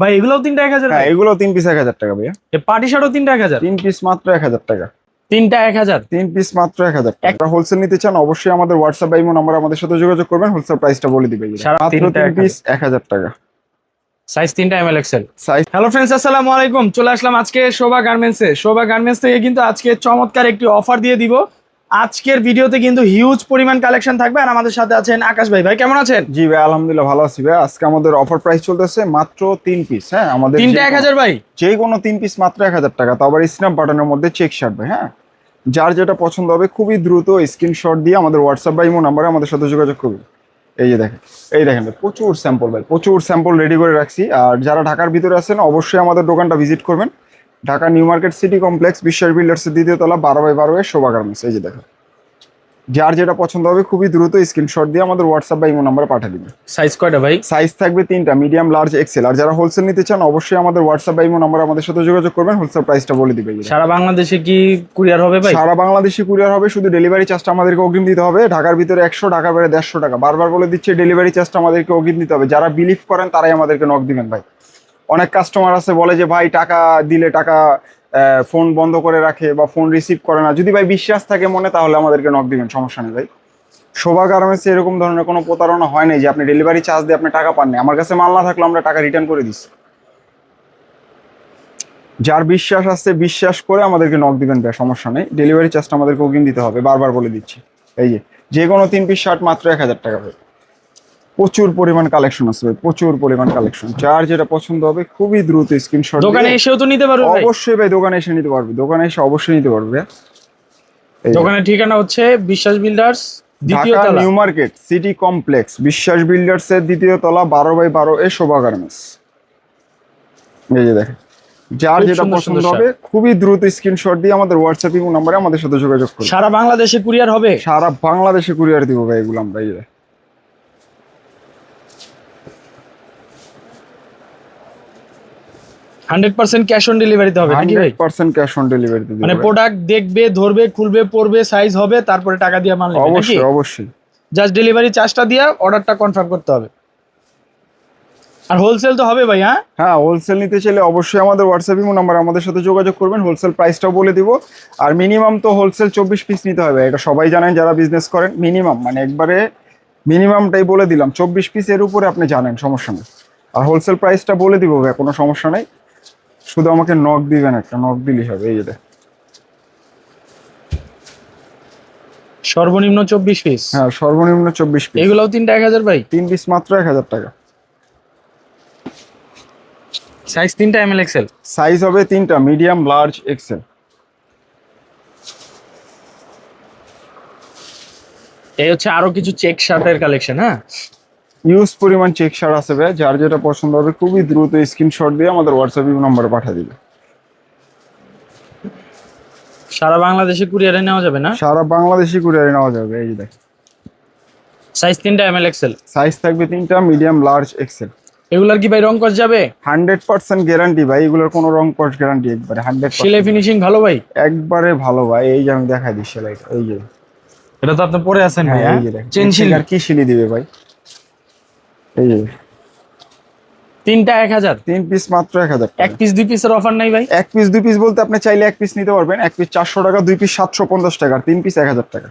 ভাই এগুলোও তিনটা এক হাজার হ্যাঁ এগুলো তিন পিস এক হাজার টাকা ভাইয়া। পার্টি শার্টও তিনটা এক হাজার? তিন পিস মাত্র এক হাজার টাকা। তিনটা এক হাজার? তিন পিস মাত্র এক হাজার টাকা। হোলসেল নিতে চান অবশ্যই আমাদের হোয়াটসঅ্যাপ বা ইমো নাম্বার আমাদের সাথে যোগাযোগ করবেন। হোলসেল প্রাইসটা বলে দিবে। মাত্র তিন পিস এক হাজার টাকা। সাইজ তিনটা M L XL size hello friends আসসালামু আলাইকুম। চলে আসলাম আজকে শোভা গার্মেন্টসে শোভা গার্মেন্টস থেকে কিন্তু আজকে চমৎকার একটি অফার দিয়ে দিব। আজকের ভিডিওতে কিন্তু হিউজ পরিমাণ কালেকশন থাকবে আর আমাদের সাথে আছেন আকাশ ভাই। ভাই কেমন আছেন? জি ভাই আলহামদুলিল্লাহ ভালো আছি ভাই। আজকে আমাদের অফার প্রাইস চলতেছে মাত্র তিন পিস হ্যাঁ? আমাদের তিনটা এক হাজার ভাই? যে কোনো তিন পিস মাত্র এক হাজার টাকা। তো আবার স্ন্যাপ বাটনের মধ্যে চেক ভাই হ্যাঁ? যার যেটা পছন্দ হবে খুবই দ্রুত স্ক্রিনশট দিয়ে আমাদের হোয়াটসঅ্যাপ বা ইমো নাম্বারে আমাদের সাথে যোগাযোগ করবে। এই যে দেখেন এই দেখেন ভাই, প্রচুর স্যাম্পল ভাই প্রচুর স্যাম্পল রেডি করে রাখছি। আর যারা ঢাকার ভিতরে আছেন অবশ্যই আমাদের দোকানটা ভিজিট করবেন। Dhaka New Market City Complex Biswas বিল্ডার্সের দ্বিতীয় তলা বারো বাই বারো শোভা গার্মেন্টস এই যে দেখেন যার যেটা পছন্দ হবে খুবই দ্রুত স্ক্রিনশট দিয়ে আমাদের হোয়াটসঅ্যাপ বা ইমো নাম্বারে পাঠিয়ে দিবেন সাইজ কয়টা ভাই? সাইজ থাকবে তিনটা মিডিয়াম লার্জ এক্সেল আর যারা হোলসেল নিতে চান অবশ্যই আমাদের হোয়াটসঅ্যাপ বা ইমো নাম্বার আমাদের সাথে যোগাযোগ করবেন। হোলসেল প্রাইসটা বলে দিবে সারা বাংলাদেশে কি কুরিয়ার হবে ভাই? সারা বাংলাদেশে কুরিয়ার হবে শুধু ডেলিভারি চার্জটা আমাদেরকে অগ্রিম দিতে হবে। ঢাকার ভিতরে একশো ঢাকার বাইরে দেড়শো টাকা। বারবার বলে দিচ্ছে ডেলিভারি চার্জটা আমাদেরকে অগ্রিম দিতে হবে। যারা বিলিভ করেন তারাই আমাদেরকে নক দিবেন ভাই। অনেক কাস্টমার আছে বলে যে, ভাই, টাকা দিলে টাকা ফোন বন্ধ করে রাখে বা ফোন রিসিভ করে না। যদি ভাই বিশ্বাস থাকে মনে, তাহলে আমাদেরকে নক দিবেন, সমস্যা নেই ভাই। শোভা গার্মেন্টসে এরকম ধরনের কোনো প্রতারণা হয় নাই যে, আপনি ডেলিভারি চার্জ দিয়ে আপনি টাকা পাননি আমার কাছে মাল না থাকলে আমরা টাকা রিটার্ন করে দিচ্ছি। যার বিশ্বাস আছে, বিশ্বাস করে আমাদেরকে নক দিবেন ভাই, সমস্যা নেই। ডেলিভারি চার্জটা আমাদেরকে অগ্রিম দিতে হবে, বারবার বলে দিচ্ছি। এই যে যে কোনো তিন পিস শার্ট মাত্র এক হাজার টাকা ভাই। প্রচুর পরিমাণ কালেকশন আছে ভাই প্রচুর পরিমাণ কালেকশন যার যেটা পছন্দ হবে খুবই দ্রুত স্ক্রিনশট দোকানে এসেও তো নিতে পারবে অবশ্যই ভাই দোকানে এসে নিতে পারবে দোকানে এসে অবশ্যই নিতে পারবে দোকানের ঠিকানা হচ্ছে Biswas builders Dhaka New Market City Complex Biswas builders এর দ্বিতীয় তলা বারো বাই বারো এ শোভা গার্মেন্টস এই যে দেখেন যার যেটা পছন্দ হবে খুবই দ্রুত স্ক্রিনশট দিয়ে আমাদের হোয়াটসঅ্যাপ নাম্বারে আমাদের সাথে যোগাযোগ করুন। সারা বাংলাদেশে কুরিয়ার হবে? সারা বাংলাদেশে কুরিয়ার দিব ভাই এগুলো আমরা এই যে। হান্ড্রেড পার্সেন্ট ক্যাশ অন ডেলিভারিতে হবে নাকি ভাই? 100% ক্যাশ অন ডেলিভারি দিব মানে প্রোডাক্ট দেখবে ধরবে খুলবে পড়বে সাইজ হবে তারপরে টাকা দিয়ে মাল নেবে অবশ্যই অবশ্যই। জাস্ট ডেলিভারি চার্জটা দিয়ে অর্ডারটা কনফার্ম করতে হবে। আর হোলসেল তো হবে ভাই হ্যাঁ? হ্যাঁ হোলসেল নিতে চাইলে অবশ্যই আমাদের হোয়াটসঅ্যাপ ইমো নাম্বার আমাদের সাথে যোগাযোগ করবেন হোলসেল প্রাইসটাও বলে দিব। আর মিনিমাম তো হোলসেল চব্বিশ পিস নিতে হবে এটা সবাই জানেন যারা বিজনেস করেন মিনিমাম মানে একবারে মিনিমামটাই বলে দিলাম চব্বিশ পিস এর উপরে আপনি জানেন সমস্যা নেই। আর হোলসেল প্রাইসটা বলে দিব ভাই কোনো সমস্যা নেই। শুধু আমাকে নক দিবেন একটা নক দিলেই হবে এই যে দেখ। সর্বনিম্ন চব্বিশ পিস হ্যাঁ সর্বনিম্ন চব্বিশ পিস এগুলোও তিনটা এক হাজার ভাই? তিন পিস মাত্র এক হাজার টাকা। সাইজ তিনটা এম এল এক্সেল সাইজ হবে তিনটা মিডিয়াম লার্জ এক্সেল এই হচ্ছে আরও কিছু চেক শার্টের কালেকশন হ্যাঁ? ইউজ পরিমাণ চেক শার্ট আছে ভাই যার যেটা পছন্দ হবে খুবই দ্রুত স্ক্রিনশট দিয়ে আমাদের হোয়াটসঅ্যাপ নম্বরে পাঠিয়ে দিবে। সারা বাংলাদেশে কুরিয়ারে নেওয়া যাবে না? সারা বাংলাদেশি কুরিয়ারে নেওয়া যাবে এই যে দেখ সাইজ তিনটা এম এল এক্সেল সাইজ থাকবে তিনটা মিডিয়াম লার্জ এক্সেল এগুলার কি ভাই রং কস যাবে? হান্ড্রেড পার্সেন্ট গ্যারান্টি ভাই এগুলোর কোনো রং কস গ্যারান্টি একবারে হান্ড্রেড সেলাই ফিনিশিং ভালো ভাই? একবারে ভালো ভাই এই যে আমি দেখাই দিই সেলাইটা এই যে। এটা তো আপনি পরে আছেন ভাই হ্যাঁ, হ্যাঁ এই যে দেখ চেনশিল আর কি শিলি দিবে ভাই? এই তিনটা এক হাজার? তিন পিস মাত্র এক হাজার এক পিস দুই পিসের অফার নাই ভাই? এক পিস দুই পিস বলতে আপনি চাইলে এক পিস নিতে পারবেন। এক পিস চারশো টাকা দুই পিস সাতশো পঞ্চাশ টাকা তিন পিস এক হাজার টাকা।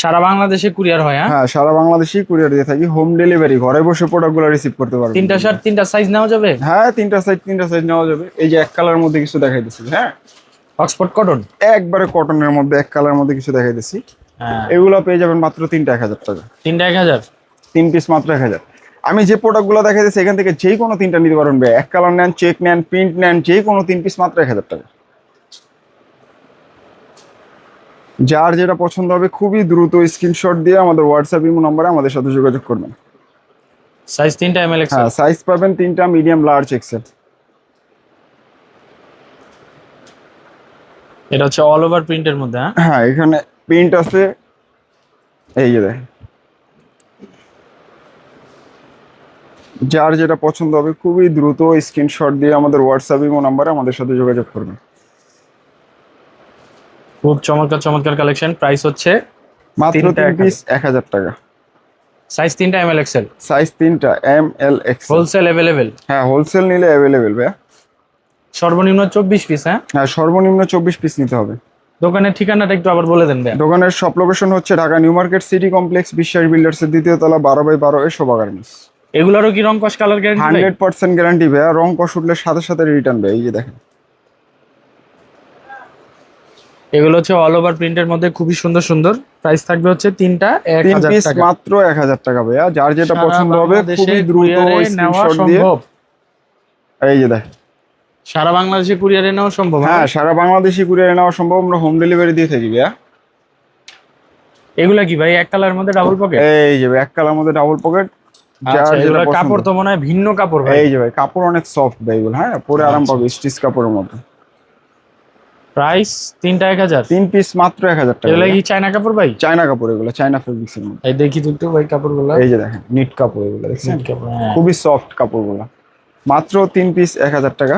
সারা বাংলাদেশে কুরিয়ার হয় হ্যাঁ? হ্যাঁ সারা বাংলাদেশেই কুরিয়ার দিয়ে থাকি। হোম ডেলিভারি ঘরে বসে প্রোডাক্টগুলো রিসিভ করতে পারবেন। তিনটা শার্ট তিনটা সাইজ নেওয়া যাবে? হ্যাঁ তিনটা সাইজ তিনটা সাইজ নেওয়া যাবে। এই যে এক কালার মধ্যে কিছু দেখাই দেখাইতেছি হ্যাঁ? অক্সফোর্ড কটন একবারে কটনের মধ্যে এক কালার মধ্যে কিছু দেখাইতেছি হ্যাঁ। এগুলো পেয়ে যাবেন মাত্র তিনটা এক হাজার টাকা। তিনটা এক হাজার? তিন পিস মাত্র এক হাজার। আমি যে প্রোডাক্টগুলো দেখাইতেছি এখান থেকে যে কোনো তিনটা নিতে পারবেন ভাই। এক কালার নেন চেক নেন প্রিন্ট নেন যে কোনো তিন পিস মাত্র এক হাজার টাকা। যার যেটা পছন্দ হবে খুবই দ্রুত স্ক্রিনশট দিয়ে আমাদের হোয়াটসঅ্যাপ ইমো নম্বরে আমাদের সাথে যোগাযোগ করবেন। সাইজ তিনটা এম এল হ্যাঁ সাইজ পাবেন তিনটা মিডিয়াম লার্জ এক্সেল এটা হচ্ছে অল ওভার প্রিন্টের মধ্যে হ্যাঁ? হ্যাঁ এখানে প্রিন্ট আছে। এই যে দেখ যার যেটা পছন্দ হবে খুবই দ্রুত স্ক্রিনশট দিয়ে আমাদের হোয়াটসঅ্যাপ ইমো নাম্বারে আমাদের সাথে যোগাযোগ করবেন খুব চমৎকার চমৎকার কালেকশন প্রাইস হচ্ছে মাত্র তিন পিস এক হাজার টাকা। সাইজ তিনটা এম এল এক্সেল সাইজ তিনটা M L X wholesale available হ্যাঁ হোলসেল নিলে অ্যাভেলেবেল ভাইয়া। সর্বনিম্ন চব্বিশ পিস হ্যাঁ? হ্যাঁ সর্বনিম্ন চব্বিশ পিস নিতে হবে। দোকানের ঠিকানাটা একটু আবার বলে দেন ভাইয়া। দোকানের সব লোকেশন হচ্ছে Dhaka New Market City Complex Biswas বিল্ডার্সের দ্বিতীয় তলা বারো বাই বারো এ শোভা গার্মেন্টস। এগুলোরও কি রং কস colour guarantee hundred percent guarantee ভাইয়া। রং কষ উঠলে সাথে সাথে রিটার্ন দেয় এই যে দেখেন। এগুলো হচ্ছে অল ওভার প্রিন্টের মধ্যে খুবই সুন্দর সুন্দর। প্রাইস থাকবে হচ্ছে তিনটা এক হাজার টাকা। মাত্র এক হাজার টাকা ভাইয়া। যার যেটা পছন্দ হবে খুবই দ্রুত স্ক্রিনশট দিয়ে। এই যে দেখেন। সারা বাংলাদেশে কুরিয়ারে নেওয়া সম্ভব হ্যাঁ? সারা বাংলাদেশি কুরিয়ারে নেওয়া সম্ভব। আমরা হোম ডেলিভারি দিয়ে থাকি ভাইয়া। এগুলা কি ভাই এক কালার মধ্যে ডাবল পকেট এই যে এক কালার মধ্যে ডাবল পকেট আচ্ছা কাপড় তো মনে হয় ভিন্ন কাপড় ভাই। এই যে ভাই কাপড় অনেক সফট ভাই এগুলো হ্যাঁ? পরে আরাম। পাবে স্টিচ কাপড়ের মধ্যে। প্রাইস তিনটা এক হাজার? তিন পিস মাত্র এক হাজার টাকা এগুলা কি চায়না কাপড় ভাই? চায়না কাপড় এগুলো চায়না ফেব্রিক্সের মধ্যে। এই দেখি তো একটু ভাই কাপড়গুলো। এই যে দেখেন নিট কাপড় এগুলো দেখছেন? কাপড় হ্যাঁ। খুবই সফট কাপড়গুলো। মাত্র তিন পিস এক হাজার টাকা।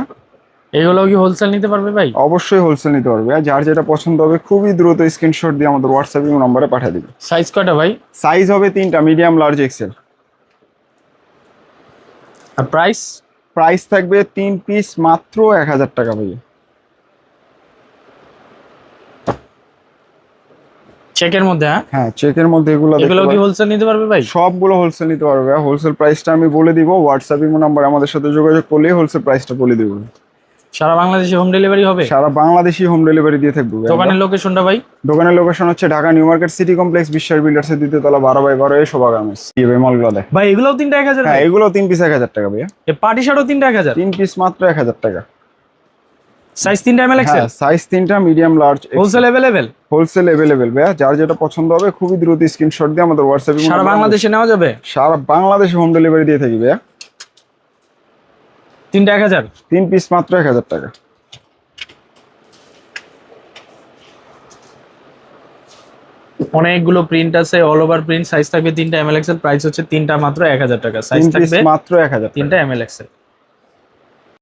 এগুলো কি হোলসেল নিতে পারবে ভাই? অবশ্যই হোলসেল নিতে পারবে। আর যার যেটা পছন্দ হবে খুবই দ্রুত স্ক্রিনশট দিয়ে আমাদের হোয়াটসঅ্যাপ নম্বরে পাঠিয়ে দিবে। সাইজ কয়টা ভাই? সাইজ হবে তিনটা মিডিয়াম লার্জ এক্সেল আর প্রাইস প্রাইস থাকবে তিন পিস মাত্র এক হাজার টাকা ভাইয়া। চেকের মধ্যে হ্যাঁ? হ্যাঁ চেকের মধ্যে এগুলো এগুলো কি হোলসেল নিতে পারবে ভাই? সবগুলো হোলসেল নিতে পারবে হোলসেল প্রাইসটা আমি বলে দিব হোয়াটসঅ্যাপ ইমো নাম্বার আমাদের সাথে যোগাযোগ করলেই হোলসেল প্রাইসটা বলে দিব। সারা বাংলাদেশে হোম ডেলিভারি হবে? সারা বাংলাদেশি হোম ডেলিভারি দিয়ে থাকব দোকানের লোকেশনটা ভাই? দোকানের লোকেশন হচ্ছে Dhaka new market city complex Biswas builders এর দ্বিতীয় তলা বারো বাই বারো এ শোভা গার্মেন্টস। এই ভাই মালগুলো দেখ। ভাই এগুলোও তিনটা এক হাজার হ্যাঁ এগুলো তিন পিস এক হাজার টাকা ভাইয়া। এ পার্টি শার্টও তিনটা এক হাজার? তিন পিস মাত্র এক হাজার টাকা। সাইজ তিনটা এম এল এক্সেল সাইজ তিনটা medium large wholesale available wholesale available ভাইয়া যার যেটা পছন্দ হবে খুবই দ্রুত স্ক্রিনশট দিয়ে আমাদের হোয়াটসঅ্যাপে সারা বাংলাদেশে নেওয়া যাবে? সারা বাংলাদেশে হোম ডেলিভারি দিয়ে থাকি ভাইয়া। তিনটা এক হাজার? তিন পিস মাত্র এক হাজার টাকা। অনেকগুলো প্রিন্ট আছে অল ওভার প্রিন্ট সাইজ থাকবে তিনটা এম এল এক্সেল প্রাইস হচ্ছে তিনটা মাত্র এক হাজার টাকা। সাইজ থাকবে মাত্র এক হাজার তিনটা এম এল এক্সেল